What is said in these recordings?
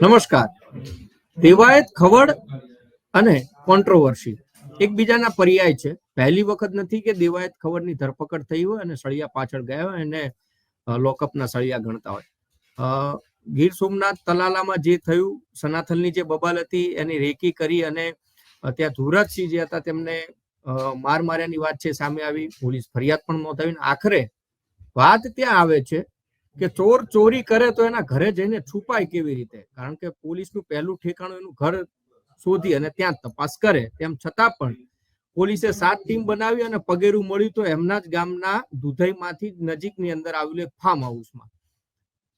નમસ્કાર. દેવાયત ખવડ અને કોન્ટ્રોવર્સી એકબીજાના પર્યાય છે. પહેલી વખત નથી કે દેવાયત, ખવડની ધરપકડ થઈ હોય અને સળિયા પાછળ ગયા હોય અને લોકઅપના સળિયા ગણતા હોય. ગીર સોમનાથ તલાલામાં જે થયું, સનાથલની જે બબાલ હતી, એની રેકી કરી અને ત્યાં ધુરાજસિંહ જે હતા તેમને માર માર્યાની વાત છે, સામે આવી. પોલીસ ફરિયાદ પણ નોંધાવી આખરે વાત ત્યાં આવે છે. કે ચોર ચોરી કરે તો એના ઘરે જઈને છુપાય કેવી રીતે? કારણ કે પોલીસનું પહેલું ઠેકાણું એનું ઘર શોધી અને ત્યાં તપાસ કરે. તેમ છતાં પણ પોલીસે સાત ટીમ બનાવી અને પગેરું મળ્યું તો એમના જ ગામના દુધઈમાંથી નજીકની અંદર આવેલું એક ફાર્મ હાઉસમાં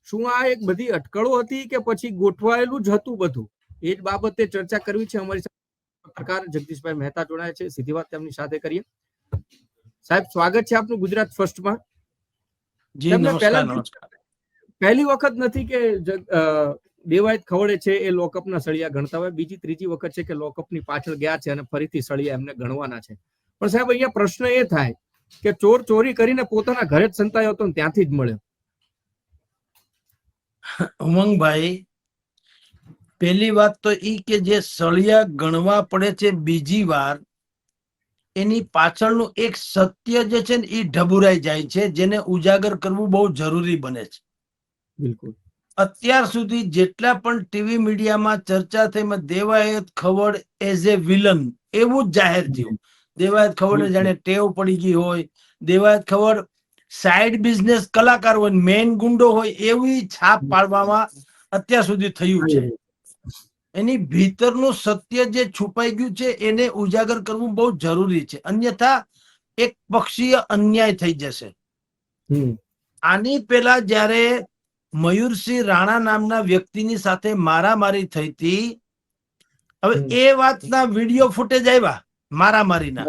શું આ એક બધી અટકળો હતી કે પછી ગોઠવાયેલું જ હતું બધું? એ જ બાબતે ચર્ચા કરવી છે અમારી સાથે. પત્રકાર જગદીશભાઈ મહેતા જોડાયા છે. સીધી વાત તેમની સાથે કરીએ. સાહેબ સ્વાગત છે આપનું ગુજરાત ફર્સ્ટમાં જી નમસ્કાર. પહેલા- વખત નથી કે દેવાયત ખવડે છે એ લોકઅપના સળિયા ગણતા હોય. બીજી, ત્રીજી વખત છે કે લોકઅપની પાછળ ગયા છે અને ફરીથી સળિયા એમને ગણવાના છે. પણ સાહેબ, અહીંયા પ્રશ્ન એ થાય કે ચોર ચોરી કરીને પોતાના ઘરે જ સંતાયો હતો ત્યાંથી જ મળ્યો. ઉમંગભાઈ, પહેલી વાત તો ઈ કે જે સળિયા ગણવા પડે છે બીજી વાર, એની પાછળનું એક સત્ય જે છે ને એ ઢબુરાઈ જાય છે, જેને ઉજાગર કરવું બહુ જરૂરી બને છે. બિલકુલ. અત્યાર સુધી જેટલા પણ ટીવી મીડિયામાં ચર્ચા થઈ એમાં Devayat Khavad as a villain એવું જ જાહેર થયું. દેવાયત ખવડને જાણે ટેવ પડી ગઈ હોય. દેવાયત ખવડ સાઈડ બિઝનેસ કલાકાર હોય મેન ગુંડો હોય એવી છાપ પાડવામાં અત્યાર સુધી થયું છે. એની ભીતરનું સત્ય જે છુપાઈ ગયું છે એને ઉજાગર કરવું બહુ જરૂરી છે. અન્યથા એક પક્ષીય અન્યાય થઈ જશે. આની પેલા જ્યારે મયુરસિંહ રાણા નામના વ્યક્તિની સાથે મારામારી થઈ હતી. હવે. એ વાતના વીડિયો ફૂટેજ આવ્યા મારામારીના.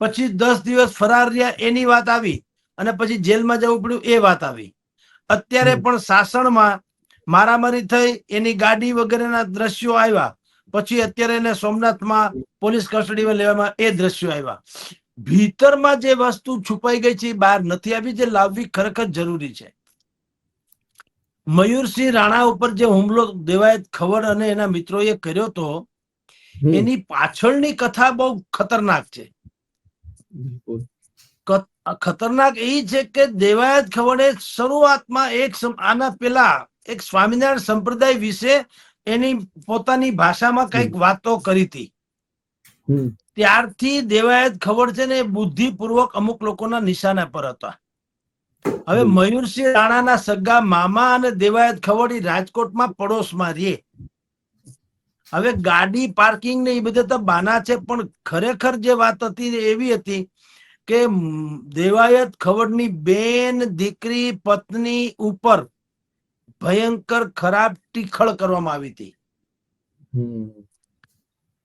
પછી દસ દિવસ ફરાર રહ્યા એની વાત આવી અને પછી જેલમાં જવું પડ્યું એ વાત આવી. અત્યારે પણ સાસણમાં મારામારી થઈ એની ગાડી વગેરેના દ્રશ્યો આવ્યા. પછી અત્યારે એને સોમનાથમાં પોલીસ કસ્ટડીમાં લેવામાં એ દ્રશ્યો આવ્યા. ભીતરમાં જે વસ્તુ છુપાઈ ગઈ છે બહાર નથી આવી જે લાવવી ખરેખર જરૂરી છે. મયુરસિંહ રાણા ઉપર જે હુમલો દેવાયત ખવડ અને એના મિત્રોએ કર્યો તો એની પાછળની કથા બહુ ખતરનાક છે. ખતરનાક એ છે કે દેવાયત ખવડે શરૂઆતમાં એક આના પેલા એક સ્વામિનારાયણ સંપ્રદાય વિશે એની પોતાની ભાષામાં કંઈક વાતો કરી હતી. ત્યારથી દેવાયત ખબર છે ને બુદ્ધિપૂર્વક અમુક લોકોના નિશાના પર હતા. હવે મયુરસિંહ રાણાના સગા મામા અને દેવાયત ખવડી રાજકોટમાં પડોશમાં રે હવે ગાડી પાર્કિંગ ને એ બધા તો બાના છે પણ ખરેખર જે વાત હતી એવી હતી કે દેવાયત ખવડની બેન દીકરી પત્ની ઉપર ભયંકર ખરાબ ટીખળ કરવામાં આવી હતી.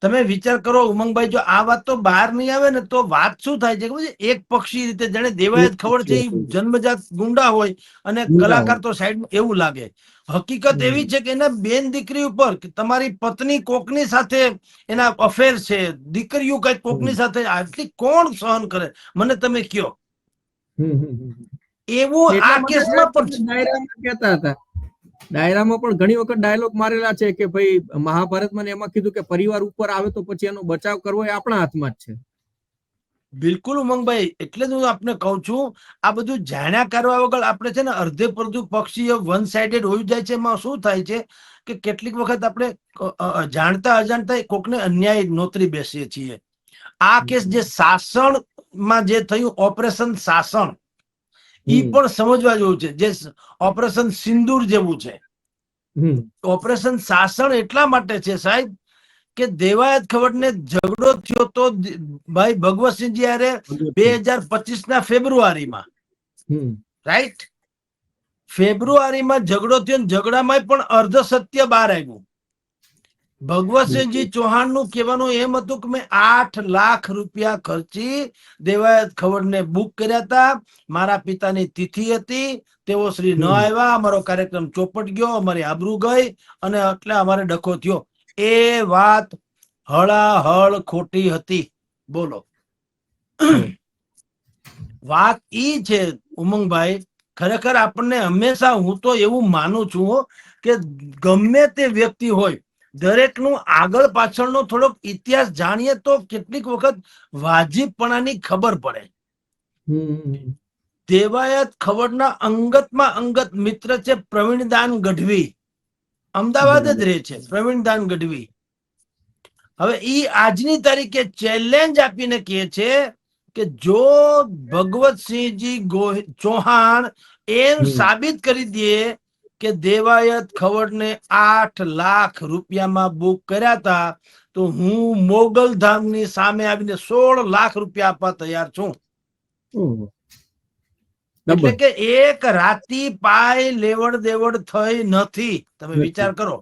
તમે વિચાર કરો ઉમંગભાઈ જો આ વાત તો બહાર નહીં આવે ને તો વાત શું થાય છે? એક પક્ષી રીતે જેને દેવાયત ખબર છે જન્મજાત ગુંડા હોય અને કલાકાર તો સાઈડ એવું લાગે. હકીકત એવી છે કે એના બેન દીકરી ઉપર તમારી પત્ની કોકની સાથે એના અફેર છે દીકરીઓ કઈ કોકની સાથે આટલી કોણ સહન કરે? મને તમે કયો. એવું આ કેસમાં પણ ડાયરામાં કહેતા હતા. ડાયરામાં પણ ઘણી વખત ડાયલોગ મારેલા છે કે ભાઈ મહાભારતમાં એમાં કીધું કે પરિવાર ઉપર આવે તો પછી એનો બચાવ કરવો એ આપણા હાથમાં જ છે. બિલકુલ ઉમંગભાઈ, એટલે જ હું આપને કહું છું, આ બધું જાણ્યા કરવા વગર આપણે છે ને અર્ધે પડધું પક્ષીય વન સાઇડેડ હોઈ જાય છે, એમાં શું થાય છે કે કેટલીક વખત આપણે જાણતા અજાણતા કોકને અન્યાય નોતરી બેસીએ છીએ. આ કેસ જે શાસણમાં જે થયું, ઓપરેશન સાસણ હમ. પણ સમજવા જેવું છે. જે ઓપરેશન સિંદૂર જેવું છે. ઓપરેશન શાસન એટલા માટે છે સાહેબ કે દેવાયત ખવડને ઝઘડો થયો તો ભાઈ ભગવતસિંહજી હારે બે હજાર પચીસ ના ફેબ્રુઆરીમાં રાઈટ? ફેબ્રુઆરીમાં ઝઘડો થયો ને ઝઘડામાં પણ અર્ધ સત્ય બહાર આવ્યું. ભગવતસિંહજી ચૌહાણનું કહેવાનું એમ હતું કે મેં આઠ લાખ રૂપિયા ખર્ચી દેવાયત ખવડને બુક કર્યા હતા. મારા પિતાની તિથિ હતી. તેઓ શ્રી ન આવ્યા. અમારો કાર્યક્રમ ચોપટ ગયો. અમારી આબરૂ ગઈ અને એટલે અમારે ડખો થયો. એ વાત હળાહળ ખોટી હતી. બોલો. વાત ઈ છે ઉમંગભાઈ ખરેખર આપણને હંમેશા હું તો એવું માનું છું કે ગમે તે વ્યક્તિ હોય દરેકનું આગળ પાછળનો થોડોક ઇતિહાસ જાણીએ તો કેટલીક વખત વાજીબપણાની ખબર પડે. દેવાયત ખબરના અંગતમાં અંગત મિત્ર છે પ્રવીણદાન ગઢવી. અમદાવાદ જ રહે છે પ્રવીણદાન ગઢવી. હવે ઈ આજની તારીખે ચેલેન્જ આપીને કહે છે કે જો ભગવતસિંહજી ચૌહાણ એમ સાબિત કરી દે કે દેવાયત ખવડને આઠ લાખ રૂપિયામાં બુક કર્યા હતા તો હું મોગલ ધામની સામે આવીને સોળ લાખ રૂપિયા આપવા તૈયાર છું. એટલે કે એક રાતી પાય લેવડ દેવડ થઈ નથી. તમે વિચાર કરો.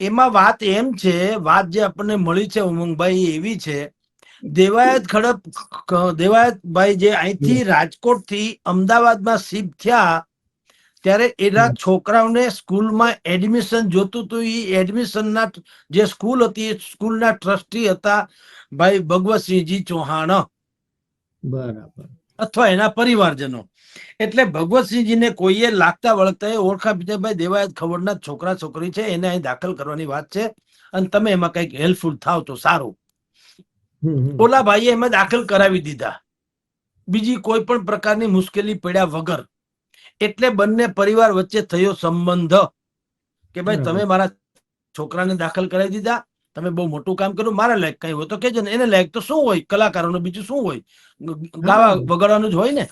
એમાં વાત એમ છે વાત જે આપણને મળી છે ઉમંગભાઈ એવી છે. દેવાયત ખડપ દેવાયતભાઈ જે અહીંથી રાજકોટથી અમદાવાદમાં શિફ્ટ થયા ત્યારે એના. છોકરાઓને સ્કૂલમાં એડમિશન જોતું હતું એ એડમિશનના જે સ્કૂલ હતી એ સ્કૂલના ટ્રસ્ટી હતા ભાઈ ભગવતસિંહજી ચૌહાણ. બરાબર. અથવા એના પરિવારજનો. એટલે ભગવતસિંહજીને કોઈએ લાગતા વળગતા એ ઓળખા બીજા ભાઈ દેવાયત ખબરના છોકરા છોકરી છે એને અહીં દાખલ કરવાની વાત છે અને તમે એમાં કંઈક હેલ્પફુલ થાવ તો સારું. ઓલા ભાઈએ એમાં દાખલ કરાવી દીધા. બીજી કોઈ પણ પ્રકારની મુશ્કેલી પડ્યા વગર. એટલે બંને પરિવાર વચ્ચે થયો સંબંધ કે ભાઈ તમે મારા છોકરાને દાખલ કરાવી દીધા તમે બહુ મોટું કામ કર્યું મારા લાયક કઈ હોય તો કેજો ને એને લાયક તો શું હોય? કલાકારોનું બીજું શું હોય? ગાવા વગાડવાનું જ હોય ને.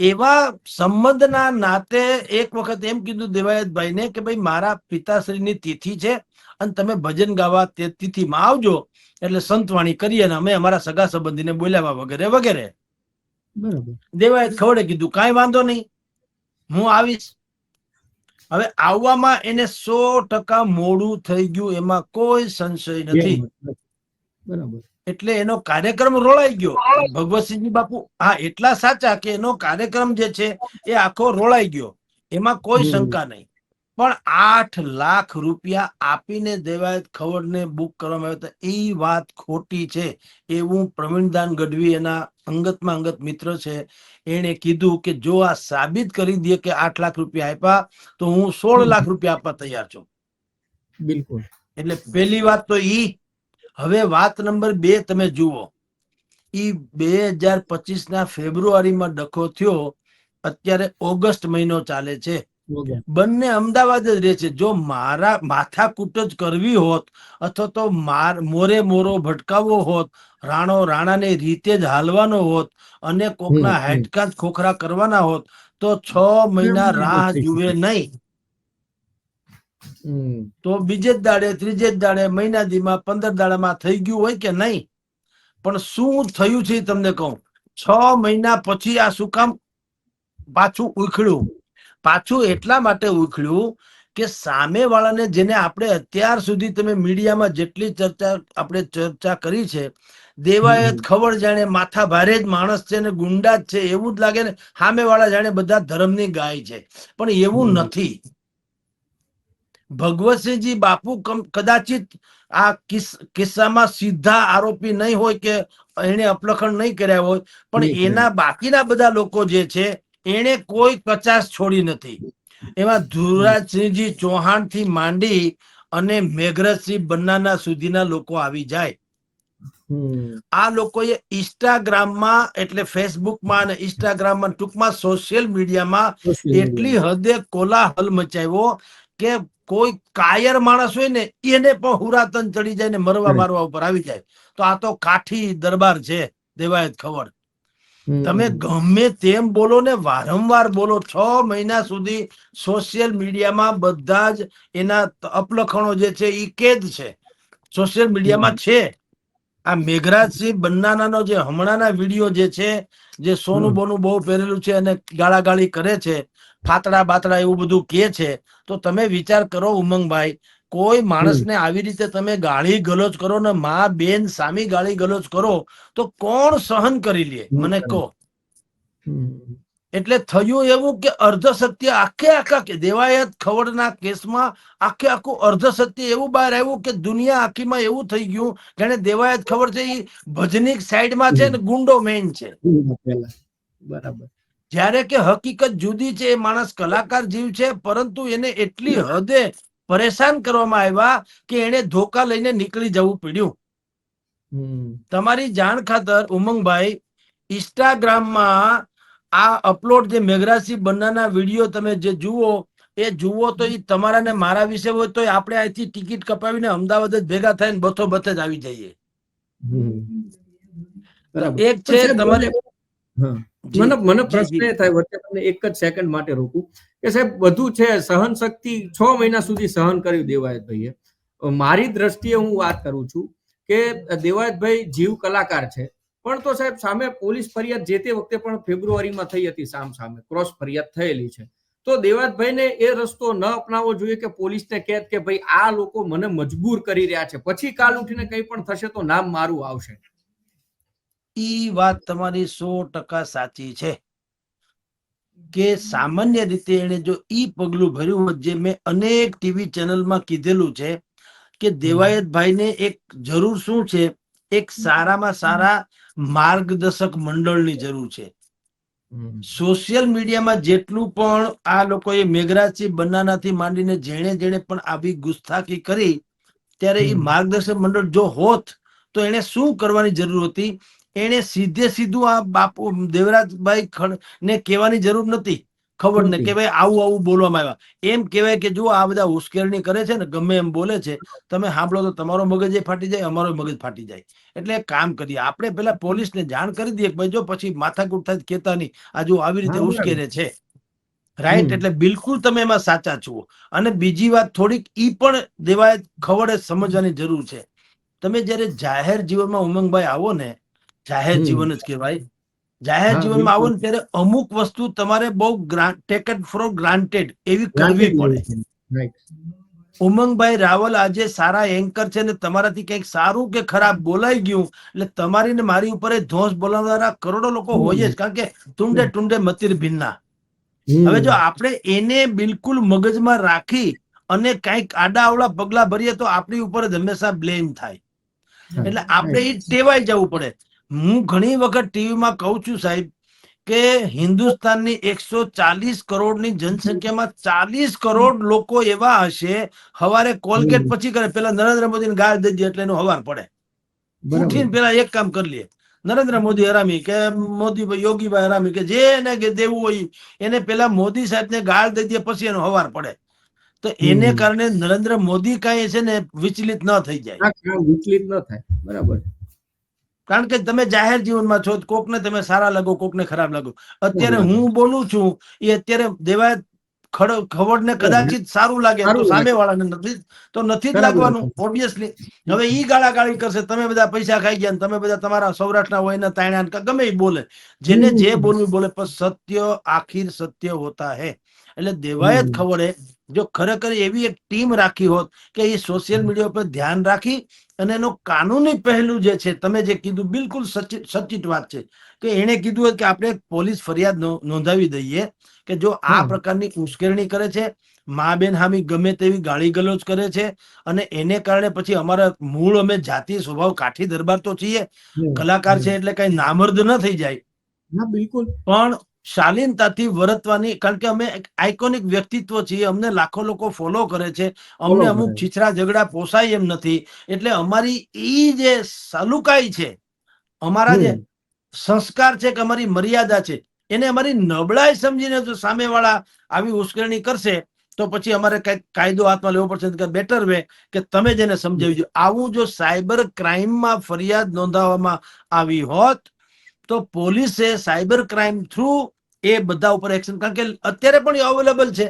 એવા સંબંધના નાતે એક વખત એમ કીધું દેવાયતભાઈ ને કે ભાઈ મારા પિતાશ્રીની તિથિ છે અને તમે ભજન ગાવા તે તિથિમાં આવજો એટલે સંતવાણી કરીએ અને અમે અમારા સગા સંબંધીને બોલાવા વગેરે વગેરે. દેવાયત ખવડે કીધું કાંઈ વાંધો નહીં. હું આવીશ. હવે આવવામાં એને સો ટકા મોડું થઈ ગયું એમાં કોઈ સંશય નથી. બરાબર. એટલે એનો કાર્યક્રમ રોળાઈ ગયો. ભગવતસિંહજી બાપુ હા એટલા સાચા કે એનો કાર્યક્રમ જે છે એ આખો રોળાઈ ગયો. એમાં કોઈ શંકા નહીં. પણ આઠ લાખ રૂપિયા આપીને દેવાયત ખવડને બુક કરવામાં આવ્યો તો એ વાત ખોટી છે. એવું પ્રવીણદાન ગઢવી એના અંગતમાં અંગત મિત્ર છે. એણે કીધું કે જો આ સાબિત કરી દે કે આઠ લાખ રૂપિયા આપ્યા તો હું સોળ લાખ રૂપિયા આપવા તૈયાર છું. બિલકુલ. એટલે પહેલી વાત તો ઈ. હવે વાત નંબર બે તમે જુઓ. ઈ બે હજાર પચીસ ના ફેબ્રુઆરીમાં ડખો થયો. અત્યારે ઓગસ્ટ મહિનો ચાલે છે. બંને અમદાવાદ જ રહે છે. જો મારા માથાકૂટ જ કરવી હોત અથવા તો માર મોરે મોરો ભટકાવવો હોત રાણો રાણાને રીતે જ હાલવાનો હોત અને કોકના હમ. જ ખોખરા કરવાના હોત તો છ મહિના રાહ જુએ નહીં. તો બીજે જ દાડે ત્રીજે જ દાડે મહિના દીમાં પંદર દાડામાં થઈ ગયું હોય કે નહીં? પણ શું થયું છે તમને કહું? છ મહિના પછી આ શું કામ પાછું ઉખડ્યું? પાછું એટલા માટે ઉખડ્યું કે સામે વાળાને જેને આપણે અત્યાર સુધી તમે મીડિયામાં જેટલી ચર્ચા આપણે ચર્ચા કરી છે દેવાયત ખબર જાણે માથા ભારે જ માણસ છે ને ગુંડા જ છે એવું જ લાગે ને સામે વાળા જાણે બધા ધર્મની ગાય છે. પણ એવું. નથી. ભગવતસિંહજી બાપુ કદાચિત આ કિસ- કિસ્સામાં સીધા આરોપી નહીં હોય કે એને અપલખણ નહીં કર્યા હોય પણ એના બાકીના બધા લોકો જે છે એને કોઈ કચાશ છોડી નથી. એમાં ધુરાજસિંહજી ચૌહાણથી માંડી અને મેઘરજસિંહ બન્નાના સુધીના લોકો આવી જાય. આ લોકોએ ઇન્સ્ટાગ્રામમાં એટલે ફેસબુકમાં અને ઇન્સ્ટાગ્રામમાં ટૂંકમાં સોશિયલ મીડિયામાં એટલી હદે કોલાહલ મચાવ્યો કે કોઈ કાયર માણસ હોય ને એને પણ હુરાતન ચડી જાય ને મરવા મારવા ઉપર આવી જાય. તો આ તો કાઠી દરબાર છે દેવાયત ખબર. તમે ગમે તેમ બોલો ને વારંવાર બોલો છ મહિના સુધી સોશિયલ મીડિયામાં બધા જ એના અપલખણો જે છે એ કેદ છે. સોશિયલ મીડિયામાં છે. આ મેઘરાજસિંહ બન્નાનાનો જે હમણાંના વીડિયો જે છે જે સોનું. બોનું બહુ પહેરેલું છે અને ગાળાગાળી કરે છે ફાતડા બાતડા એવું બધું કે છે તો તમે વિચાર કરો ઉમંગભાઈ કોઈ માણસને આવી રીતે તમે ગાળી ગલોચ કરો ને મા બેન સામી ગાળી ગલોચ કરો તો કોણ સહન કરી લે? મને કહો. એટલે થયું એવું કે અર્ધ સત્ય આખે આખા કે દેવાયત ખવડના કેસમાં આખે આખું અર્ધ સત્ય એવું બહાર આવ્યું કે દુનિયા આખીમાં એવું થઈ ગયું જેને દેવાયત ખબર છે એ ભજનીક સાઈડમાં છે ને ગુંડો મેઇન છે. બરાબર. જ્યારે કે હકીકત જુદી છે એ માણસ કલાકાર જીવ છે પરંતુ એને એટલી હદે પરેશાન કરવામાં આવ્યા કે એને ધોકા લઈને નીકળી જવું પડ્યું. તમારી જાણ ખાતર ઉમંગભાઈ ઇન્સ્ટાગ્રામમાં આ અપલોડ જે મેઘરાશિ બંનાના વીડિયો તમે જે જુઓ એ જુઓ તો એ તમારા ને મારા વિશે હોય તો આપણે અહીંથી ટિકિટ કપાવીને અમદાવાદ જ ભેગા થઈને બથો બથે જ આવી જઈએ. બરાબર. એક છે તમારે મને મને પ્રશ્ન એ થાય વચ્ચે તમને એક જ સેકન્ડ માટે રોકું કે સાહેબ બધું છે સહન શક્તિ છ મહિના સુધી સહન કરી દેવાયતભાઈએ. મારી દ્રષ્ટિએ હું વાત કરું છું કે દેવાયતભાઈ જીવ કલાકાર છે. પણ તો સાહેબ સામે પોલીસ ફરિયાદ જે તે વખતે પણ ફેબ્રુઆરીમાં થઈ હતી સામ સામે ક્રોસ ફરિયાદ થયેલી છે. તો દેવાતભાઈને એ રસ્તો ન અપનાવવો જોઈએ કે પોલીસને કહેત કે ભાઈ આ લોકો મને મજબૂર કરી રહ્યા છે. પછી કાલ ઉઠીને કંઈ પણ થશે તો નામ મારું આવશે. ઈ વાત તમારી સો ટકા સાચી છે. કે સામાન્ય રીતે એને જો ઈ પગલું ભર્યું હોત જે મેં અનેક ટીવી ચેનલમાં કીધેલું છે કે દેવાયતભાઈને એક જરૂર શું છે? એક સારામાં સારા માર્ગદર્શક મંડળની જરૂર છે. સોશિયલ મીડિયામાં જેટલું પણ આ લોકોએ મેઘરાજસિંહ બનાનાથી માંડીને જેણે જેણે પણ આવી ગુસ્તાખી કરી ત્યારે એ માર્ગદર્શક મંડળ જો હોત તો એને શું કરવાની જરૂર હતી? એને સીધે સીધું આ બાપુ દેવરાજભાઈ ને કહેવાની જરૂર નથી ખબર ને. કે ભાઈ આવું આવું બોલવામાં આવ્યા. એમ કહેવાય કે જો આ બધા ઉશ્કેરણી કરે છે ને ગમે એમ બોલે છે તમે સાંભળો તો તમારો મગજ એ ફાટી જાય અમારો મગજ ફાટી જાય. એટલે કામ કરીએ આપણે પેલા પોલીસને જાણ કરી દઈએ કે ભાઈ જો પછી માથાકૂટ થાય કેતા નહીં. આ જો આવી રીતે ઉશ્કેરે છે. રાઈટ એટલે બિલકુલ તમે એમાં સાચા છો. અને બીજી વાત થોડીક ઈ પણ દેવાય ખવડે સમજવાની જરૂર છે. તમે જ્યારે જાહેર જીવનમાં ઉમંગભાઈ આવો ને જાહેર જીવન જ કહેવાય. જાહેર જીવનમાં આવો ને ત્યારે અમુક વસ્તુ તમારે બહુ ટેકન ફોર ગ્રાન્ટેડ એવી કરવી પડે. ઉમંગભાઈ રાવલ આજે સારા એન્કર છે ને તમારાથી કંઈક સારું કે ખરાબ બોલાઈ ગયું એટલે તમારી ને મારી ઉપર ધોંસ બોલાવનારા કરોડો લોકો હોય જ કારણ કે ટુંડે ટુંડે મતિર ભિન્ના. હવે જો આપણે એને બિલકુલ મગજમાં રાખી અને કંઈક આડા અવળા પગલા ભરીએ તો આપણી ઉપર જ હંમેશા બ્લેમ થાય. એટલે આપણે એ. ટેવાઈ જવું પડે. હું ઘણી વખત ટીવીમાં કહું છું સાહેબ કે હિન્દુસ્તાનની એકસો ચાલીસ કરોડની જનસંખ્યામાં ચાલીસ કરોડ લોકો એવા હશે હવારે કોલગેટ પછી કરે પેલા નરેન્દ્ર મોદીને ગાળ દઈ દે એટલે એનું હવાર પડે. ઉઠીને પેલા એક કામ કરી લે નરેન્દ્ર મોદી હરામી કે મોદી યોગીભાઈ હરામી કે જે એને કે દેવું હોય એને પેલા મોદી સાહેબને ગાળ દઈ દે પછી એનો હવાર પડે. તો એને કારણે નરેન્દ્ર મોદી કાંઈ છે ને વિચલિત ન થઈ જાય. વિચલિત ન થાય. બરાબર. કારણ કે તમે જાહેર જીવનમાં છો કોકને તમે સારા લાગો કોકને ખરાબ લાગો. અત્યારે હું બોલું છું એ અત્યારે દેવાય ખડ ખવડને કદાચિત સારું લાગે તો સામે વાળાને નથી તો નથી જ લાગવાનું ઓબ્વિયસલી હવે ઈ ગાળા ગાળી કરશે તમે બધા પૈસા ખાઈ ગયા તમે બધા તમારા સૌરાષ્ટ્રના હોય ને તાણ્યા ને ગમે એ બોલે. જેને જે. બોલવું બોલે પણ સત્ય આખી સત્ય હોતા હે. એટલે દેવાયત ખબર ખવડે જો ખરેખર એવી એક ટીમ રાખી હોત કે એ સોશિયલ મીડિયા પર ધ્યાન રાખી અને એનો કાનૂની પહેલું જે છે તમે જે કીધું બિલકુલ સચિત વાત છે કે એણે કીધું હોય કે આપણે પોલીસ ફરિયાદ નોંધાવી દઈએ કે જો આ પ્રકારની ઉશ્કેરણી કરે છે મા બેન હામી ગમે તેવી ગાળી ગલોચ કરે છે અને એને કારણે પછી અમારા મૂળ અમે જાતિ સ્વભાવ કાઠી દરબાર તો છીએ કલાકાર છે એટલે કઈ નામર્દ ન થઈ જાય. બિલકુલ. પણ શાલીનતાથી વર્તવાની કારણ કે અમે એક આઇકોનિક વ્યક્તિત્વ છીએ અમને લાખો લોકો ફોલો કરે છે અમને અમુક. છીછરા ઝઘડા પોસાય એમ નથી એટલે અમારી ઈ જે સલુકાઈ છે અમારા જે સંસ્કાર છે કે અમારી મર્યાદા છે એને અમારી નબળાઈ સમજીને જો સામેવાળા આવી ઉશ્કેરણી કરશે તો પછી અમારે કંઈક કાયદો હાથમાં લેવો પડશે કે બેટર વે કે તમે જેને સમજાવી જો આવું જો સાયબર ક્રાઇમમાં ફરિયાદ નોંધાવવામાં આવી હોત તો પોલીસે સાયબર ક્રાઇમ થ્રુ એ બધા ઉપર એક્શન કારણ કે અત્યારે પણ અવેલેબલ છે.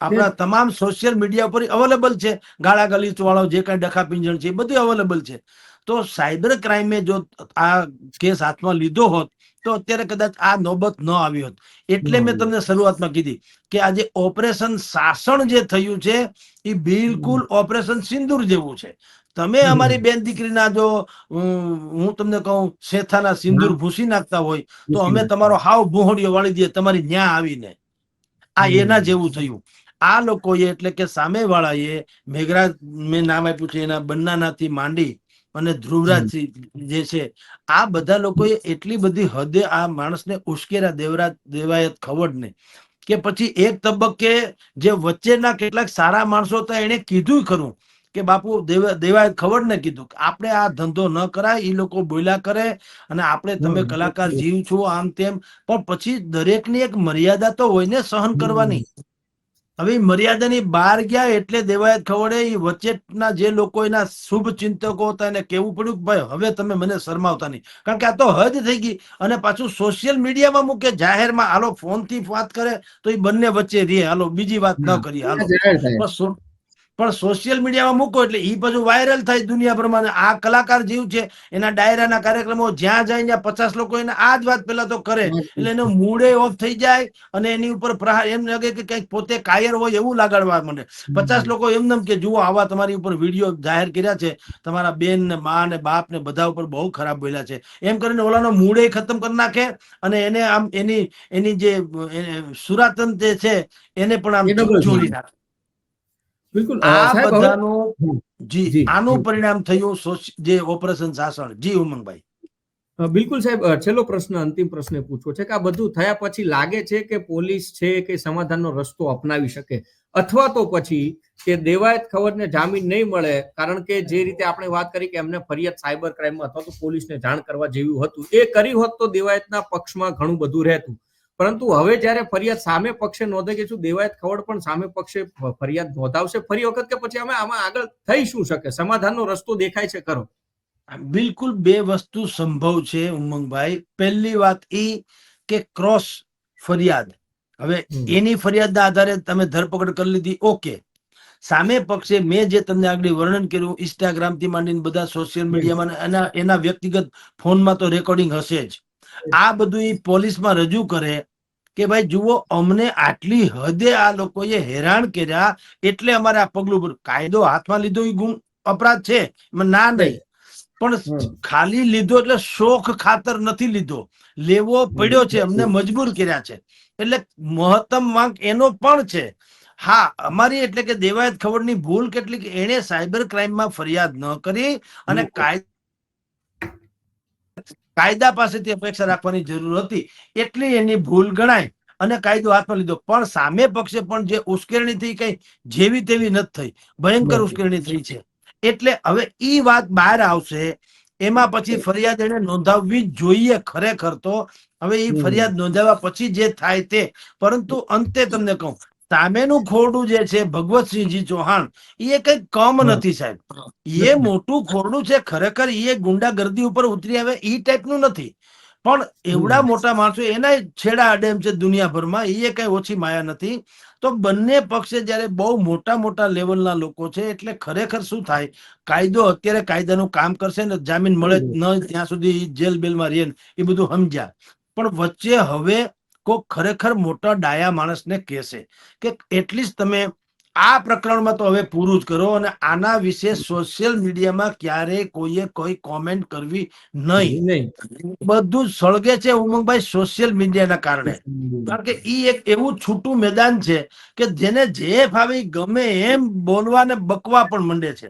આપણા તમામ સોશિયલ મીડિયા ઉપર અવેલેબલ છે. ગાળા ગલીચ વાળો જે કઈ ડખા પિંજણ છે એ બધું અવેલેબલ છે. તો સાયબર ક્રાઇમે જો આ કેસ હાથમાં લીધો હોત તો અત્યારે કદાચ આ નોબત ન આવી હોત. એટલે મેં તમને શરૂઆતમાં કીધી કે આજે ઓપરેશન સાસણ જે થયું છે એ બિલકુલ ઓપરેશન સિંદૂર જેવું છે. તમે અમારી બેન દીકરીના જો હું તમને કહું શેથાના સિંદૂર ભૂસી નાખતા હોય તો અમે તમારો હાવ ભૂહડિયો વાળી દઈએ તમારી ન્યા આવીને. આ એના જેવું થયું. આ લોકોએ એટલે કે સામેવાળાએ મેઘરાજ મેં નામ આપ્યું છે એના બંનાનાથી માંડી અને ધ્રુવરાજ જે છે આ બધા લોકોએ એટલી બધી હદે આ માણસને ઉશ્કેરા દેવરાજ દેવાયત ખવડને કે પછી એક તબક્કે જે વચ્ચેના કેટલાક સારા માણસો હતા એને કીધું ખરું કે બાપુ દેવાએ ખબર ને કીધું કે આપણે આ ધંધો ન કરાય એ લોકો બોલ્યા કરે અને આપણે તમે કલાકાર જીવ છો આમ તેમ પણ પછી દરેકની એક મર્યાદા તો હોય ને સહન કરવાની. હવે મર્યાદાની બહાર ગયા એટલે દેવાયત ખવડે એ વચ્ચેના જે લોકો એના શુભ ચિંતકો હતા એને કેવું પડ્યું કે ભાઈ હવે તમે મને શરમાવતા નહીં. કારણ કે આ તો હદ થઈ ગઈ અને પાછું સોશિયલ મીડિયામાં મૂકે જાહેરમાં હાલો ફોનથી વાત કરે તો એ બંને વચ્ચે રે હાલો બીજી વાત ન કરીએ. હાલો. પણ સોશિયલ મીડિયામાં મૂકો એટલે એ પાછું વાયરલ થાય દુનિયા પ્રમાણે. આ કલાકાર જીવ છે એના ડાયરાના કાર્યક્રમો જ્યાં જાય ત્યાં પચાસ લોકો એને આ જ વાત પેલા તો કરે. એટલે એનો મૂડે ઓફ થઈ જાય અને એની ઉપર પ્રહાર એમ લાગે કે કંઈક પોતે કાયર હોય એવું લાગાડવા મને પચાસ લોકો એમને કે જુઓ આવા તમારી ઉપર વીડિયો જાહેર કર્યા છે. તમારા બેન ને મા ને બાપ ને બધા ઉપર બહુ ખરાબ બોલ્યા છે. એમ કરીને ઓલાનો મૂડે ખતમ કરી નાખે અને એને આમ એની એની જે સુરાતન જે છે એને પણ આમ થઈ નાખે. બિલકુલ. આ બધાનું જી જી, આનું પરિણામ થયું જે ઓપરેશન શાસન જી ઉમંગભાઈ. બિલકુલ સાહેબ. છેલ્લો પ્રશ્ન અંતિમ પ્રશ્ન પૂછવો છે કે આ બધું થયા પછી લાગે છે કે પોલીસ છે કે સમાધાનનો રસ્તો અપનાવી શકે? અથવા તો પછી કે દેવાયત ખબરને જામીન નહીં મળે કારણ કે જે રીતે આપણે વાત કરી કે એમને ફરિયાદ સાયબર ક્રાઇમમાં અથવા તો પોલીસને જાણ કરવા જેવું હતું એ કરી હોત તો દેવાયતના પક્ષમાં ઘણું બધું રહેતું. પરંતુ હવે જ્યારે ફરિયાદ સામે પક્ષે નોંધે કે શું દેવાયત ખવડ પણ સામે પક્ષે ફરિયાદ નોંધાવશે ફરી વખત કે પછી અમે આમાં આગળ થઈ શું શકે? સમાધાનનો રસ્તો દેખાય છે ખરો. બિલકુલ બે વસ્તુ સંભવ છે ઉમંગભાઈ. પહેલી વાત એ કે ક્રોસ ફરિયાદ. હવે એની ફરિયાદના આધારે તમે ધરપકડ કરી લીધી ઓકે. સામે પક્ષે મેં જે તમને આગળ વર્ણન કર્યું ઇન્સ્ટાગ્રામથી માંડીને બધા સોશિયલ મીડિયામાં એના એના વ્યક્તિગત ફોનમાં તો રેકોર્ડિંગ હશે જ. આ બધું એ પોલીસમાં રજૂ કરે કે ભાઈ જુઓ અમને આટલી હદે આ લોકોએ હેરાન કર્યા એટલે અમારે આ પગલું. કાયદો હાથમાં લીધો એ ગુમ અપરાધ છે? ના નહીં. પણ ખાલી લીધો એટલે શોખ ખાતર નથી લીધો. લેવો પડ્યો છે અમને મજબૂર કર્યા છે. એટલે મહત્તમ માંગ એનો પણ છે. હા અમારી એટલે કે દેવાયત ખબરની ભૂલ કેટલી એને એણે સાયબર ક્રાઇમમાં ફરિયાદ ન કરી અને હમ. કાય- કાયદા પાસેથી અપેક્ષા રાખવાની જરૂર હતી. એટલી એની ભૂલ ગણાય અને કાયદો હાથમાં લીધો. પણ સામે પક્ષે પણ જે ઉશ્કેરણી થઈ કઈ જેવી તેવી નથી થઈ. ભયંકર ઉશ્કેરણી થઈ છે. એટલે હવે ઈ વાત બહાર આવશે. એમાં પછી ફરિયાદ એને નોંધાવવી જ જોઈએ ખરેખર તો. હવે એ ફરિયાદ નોંધાવ્યા પછી જે થાય તે. પરંતુ અંતે તમને કહું સામેનું ખોરડું જે છે ભગવતસિંહજી ચૌહાણ એ કઈ કમ નથી સાહેબ. એ મોટું ખોરડું છે ખરેખર એ ગુંડાગર્દી ઉપર ઉતરી આવે એ ટાઈપનું નથી. પણ એવડા મોટા માણસો એના છેડા અડેમ છે દુનિયાભરમાં એ કઈ ઓછી માયા નથી. તો બંને પક્ષે જ્યારે બહુ મોટા મોટા લેવલના લોકો છે એટલે ખરેખર શું થાય? કાયદો અત્યારે કાયદાનું કામ કરશે ને જામીન મળે ન ત્યાં સુધી જેલ બેલમાં રહે એ બધું સમજ્યા. પણ વચ્ચે હવે કોક ખરેખર મોટા ડાયા માણસને કહેશે કે એટલીસ્ટ તમે આ પ્રકરણમાં તો હવે પૂરું જ કરો અને આના વિશે સોશિયલ મીડિયામાં ક્યારેય કોઈએ કોઈ કોમેન્ટ કરવી નહીં. બધું સળગે છે ઉમંગભાઈ સોશિયલ મીડિયાના કારણે. કારણ કે ઈ એક એવું છૂટું મેદાન છે કે જેને જે ફાવી ગમે એમ બોલવા ને બકવા પણ મંડે છે.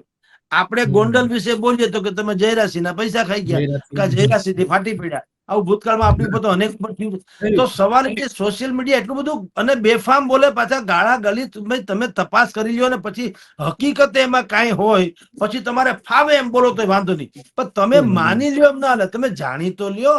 આપણે ગોંડલ વિશે બોલીએ તો કે તમે જયરાશી ના પૈસા ખાઈ ગયા જયરાશી. થી ફાટી પડ્યા. આવું ભૂતકાળમાં આપણી ઉપર તો અનેક ઉપર થયું તો સવાલ કે સોશિયલ મીડિયા એટલું બધું અને બેફામ બોલે પાછા ગાળા ગલી તમે તપાસ કરી લ્યો ને પછી હકીકતે એમાં કાંઈ હોય પછી તમારે ફાવે એમ બોલો તો વાંધો નહીં. પણ તમે માની લ્યો એમ ના હાલે. તમે જાણી તો લ્યો.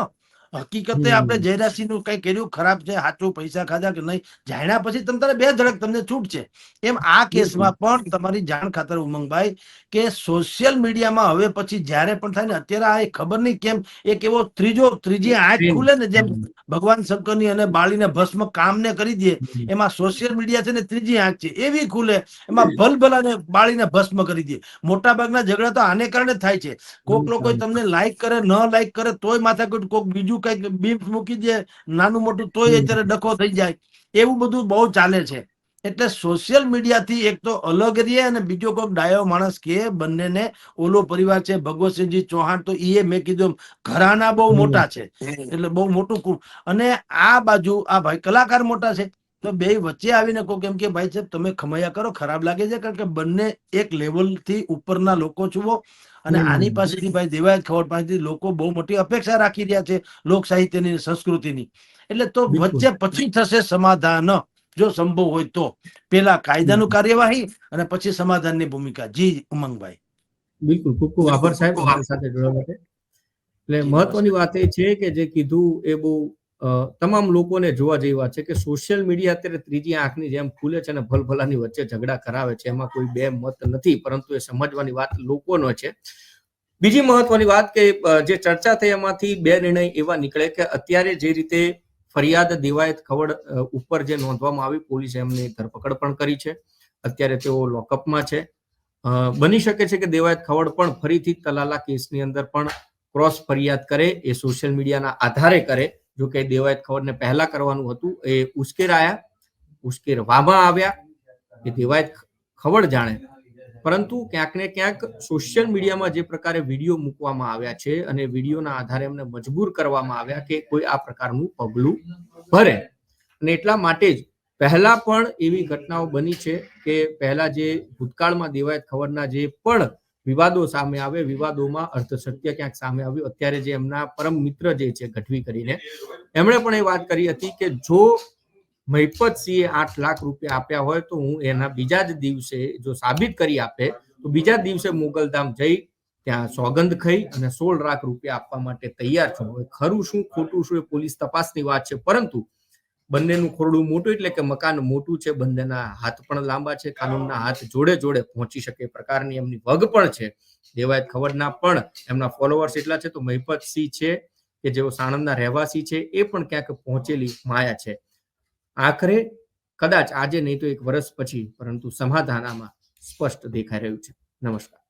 હકીકતે આપણે જયરાશી નું કઈ કર્યું ખરાબ છે સાચું પૈસા ખાધા કે નહીં જાણ્યા પછી તમે તારે બે ધડક તમને છૂટ છે. એમ આ કેસમાં પણ તમારી જાણ ખાતર ઉમંગભાઈ કે સોશિયલ મીડિયામાં હવે પછી જ્યારે પણ થાય ને અત્યારે આ ખબર નહીં કેમ એક એવો ત્રીજો ત્રીજી આંખ ખુલે ને જેમ ભગવાન શંકરની અને બાળીને ભસ્મ કામને કરી દે એમાં સોશિયલ મીડિયા છે ને ત્રીજી આંખ છે એવી ખુલે એમાં ભલભલાને બાળીને ભસ્મ કરી દે. મોટા ભાગના ઝઘડા તો આને કારણે થાય છે. કોક લોકો તમને લાઈક કરે ન લાઈક કરે તોય માથાકૂટ કોક બીજું કંઈક બીફ મૂકી દે નાનું મોટું તોય અત્યારે ડખો થઈ જાય. એવું બધું બહુ ચાલે છે. એટલે સોશિયલ મીડિયાથી એક તો અલગ રહીએ અને બીજો કોઈક ડાયો માણસ કે બંનેને ઓલો પરિવાર છે ભગવતસિંહજી ચૌહાણ તો એ મેં કીધું ઘરાના બહુ મોટા છે. એટલે બહુ મોટું અને આ બાજુ આ ભાઈ કલાકાર મોટા છે. તો બે વચ્ચે આવીને કહો કેમ કે ભાઈ સાહેબ તમે ખમૈયા કરો ખરાબ લાગે છે કારણ કે બંને એક લેવલથી ઉપરના લોકો છુઓ અને આની પાસેથી ભાઈ દેવાયત ખબર પાસેથી લોકો બહુ મોટી અપેક્ષા રાખી રહ્યા છે લોક સાહિત્યની સંસ્કૃતિની. એટલે તો વચ્ચે પછી થશે સમાધાન. જો સંભવ હોય તો. પેલા કાયદાનું કાર્યવાહી અને પછી સમાધાનની ભૂમિકા. જી ઉમંગભાઈ. બિલકુલ. ખૂબ ખૂબ આભાર સાહેબ સાથે જોડવા માટે. એટલે મહત્વની વાત એ છે કે જે કીધું એ બહુ તમામ લોકોને જોવા જેવી છે કે સોશિયલ મીડિયા અત્યારે ત્રીજી આંખની જેમ ખુલે છે અને ભલભલાની વચ્ચે ઝઘડા કરાવે છે. એમાં કોઈ બે મત નથી, પરંતુ એ સમજવાની વાત લોકોનો છે. બીજી મહત્વની વાત કે જે ચર્ચા થઈ એમાંથી બે નિર્ણય એવા નીકળે કે અત્યારે જે રીતે ફરિયાદ દિવાયત ખવડ ઉપર જે નોંધવામાં આવી પોલીસે એમની ધરપકડ પણ કરી છે. અત્યારે તેઓ લોકઅપમાં છે. બની શકે છે કે દેવાયત ખવડ પણ ફરીથી તલાલા કેસની અંદર પણ ક્રોસ ફરિયાદ કરે, એ સોશિયલ મીડિયાના આધારે કરે. જો કે દેવાયત ખવડને પહેલા કરવાનું હતું, એ ઉશ્કેરાયા ઉશ્કેરવામાં આવ્યા, એ દેવાયત ખવડ જાણે. પરંતુ ક્યાંક ને ક્યાંક સોશિયલ મીડિયામાં જે પ્રકારે વીડિયો મૂકવામાં આવ્યા છે અને વિડીયોના આધારે એમને મજબૂર કરવામાં આવ્યા કે કોઈ આ પ્રકારનું પગલું ભરે. અને એટલા માટે જ પહેલા પણ એવી ઘટનાઓ બની છે કે પહેલા જે ભૂતકાળમાં દેવાયત ખબરના જે પણ વિવાદો સામે આવે, વિવાદોમાં અર્ધસત્ય ક્યાંક સામે આવ્યું? અત્યારે જે એમના પરમ મિત્ર જે છે ગઢવી કરીને, એમણે પણ એ વાત કરી હતી કે જો મહિપતસિંહે આઠ લાખ રૂપિયા આપ્યા હોય તો હું એના બીજા જ દિવસે જો સાબિત કરી આપે, તો બીજા દિવસે મોગલધામ જઈ ત્યાં સોગંદ ખાઈ અને સોળ લાખ રૂપિયા આપવા માટે તૈયાર છું. ખરું શું, ખોટું શું એ પોલીસ તપાસની વાત છે, પરંતુ બંનેનું ખોરડું મોટું એટલે કે મકાન મોટું છે, બંનેના હાથ પણ લાંબા છે, કાનૂનના હાથ જોડે જોડે પહોંચી શકે પ્રકારની એમની વગ પણ છે. દેવાયત ખબરના પણ એમના ફોલોઅર્સ એટલા છે, તો મહિપતસિંહ છે કે જેઓ સાણંદના રહેવાસી છે, એ પણ ક્યાંક પહોંચેલી માયા છે. આખરે કદાચ આજે નહીં તો એક વર્ષ પછી, પરંતુ સમાધાનામાં સ્પષ્ટ દેખાઈ રહ્યું છે. નમસ્કાર.